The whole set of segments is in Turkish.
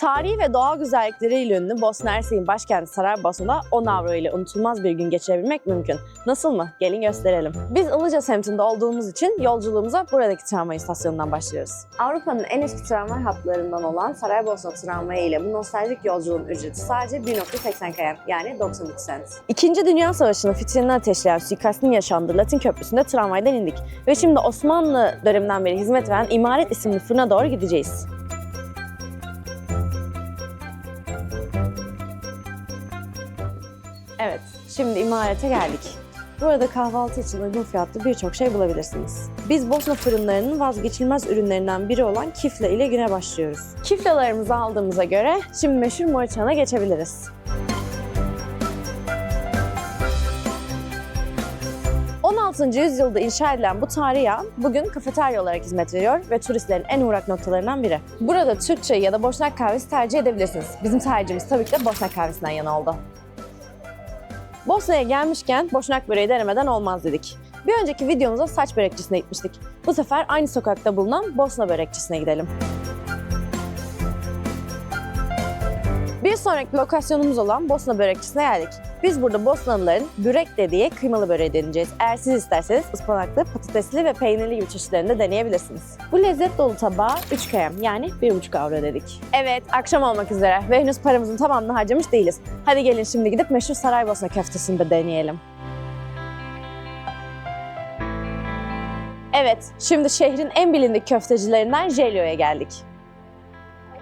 Tarihi ve doğal güzellikleriyle ünlü Bosna Hersek'in başkenti Saraybosna'da 10 avro ile unutulmaz bir gün geçirebilmek mümkün. Nasıl mı? Gelin gösterelim. Biz Ilıca semtinde olduğumuz için yolculuğumuza buradaki tramvay istasyonundan başlıyoruz. Avrupa'nın en eski tramvay hatlarından olan Saraybosna tramvayı ile bu nostaljik yolculuğun ücreti sadece 1.80 km yani 93 cent. İkinci Dünya Savaşı'nın fitilini ateşleyen suikastin yaşandığı Latin Köprüsü'nde tramvaydan indik. Ve şimdi Osmanlı döneminden beri hizmet veren İmaret isimli fırına doğru gideceğiz. Evet, şimdi imarete geldik. Burada kahvaltı için uygun fiyatlı birçok şey bulabilirsiniz. Biz Bosna fırınlarının vazgeçilmez ürünlerinden biri olan kifle ile güne başlıyoruz. Kiflalarımızı aldığımıza göre şimdi meşhur Moriçan'a geçebiliriz. ...16. yüzyılda inşa edilen bu tarihi an bugün kafeterya olarak hizmet veriyor ve turistlerin en uğrak noktalarından biri. Burada Türk çayı ya da boşnak kahvesi tercih edebilirsiniz. Bizim tercihimiz tabii ki de boşnak kahvesinden yana oldu. Bosna'ya gelmişken boşnak böreği denemeden olmaz dedik. Bir önceki videomuzda saç börekçisine gitmiştik. Bu sefer aynı sokakta bulunan Bosna börekçisine gidelim. Bir sonraki lokasyonumuz olan Bosna börekçisine geldik. Biz burada Bosnalıların börek dediği kıymalı böreği deneyeceğiz. Eğer siz isterseniz ıspanaklı, patatesli ve peynirli gibi çeşitlerini de deneyebilirsiniz. Bu lezzet dolu tabağa 3 km yani 1,5 avro dedik. Evet akşam olmak üzere ve henüz paramızın tamamını harcamış değiliz. Hadi gelin şimdi gidip meşhur Saraybosna köftesini de deneyelim. Evet, şimdi şehrin en bilindik köftecilerinden Jelio'ya geldik.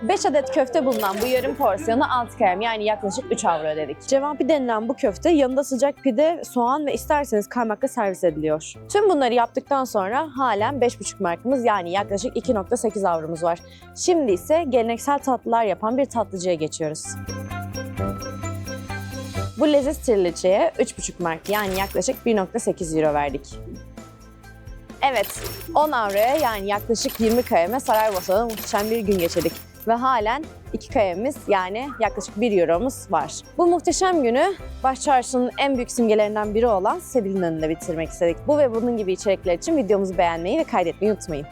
5 adet köfte bulunan bu yarım porsiyonu 6 km yani yaklaşık 3 avro ödedik. Cevapi denilen bu köfte yanında sıcak pide, soğan ve isterseniz kaymakla servis ediliyor. Tüm bunları yaptıktan sonra halen 5,5 markımız yani yaklaşık 2.8 avromuz var. Şimdi ise geleneksel tatlılar yapan bir tatlıcıya geçiyoruz. Bu leziz trileçeye 3,5 mark yani yaklaşık 1.8 euro verdik. Evet, 10 avroya yani yaklaşık 20 km Saraybosna'da muhteşem bir gün geçirdik. Ve halen 2 kayamız yani yaklaşık 1 euromuz var. Bu muhteşem günü Baş en büyük simgelerinden biri olan Sebil'in önünde bitirmek istedik. Bu ve bunun gibi içerikler için videomuzu beğenmeyi ve kaydetmeyi unutmayın.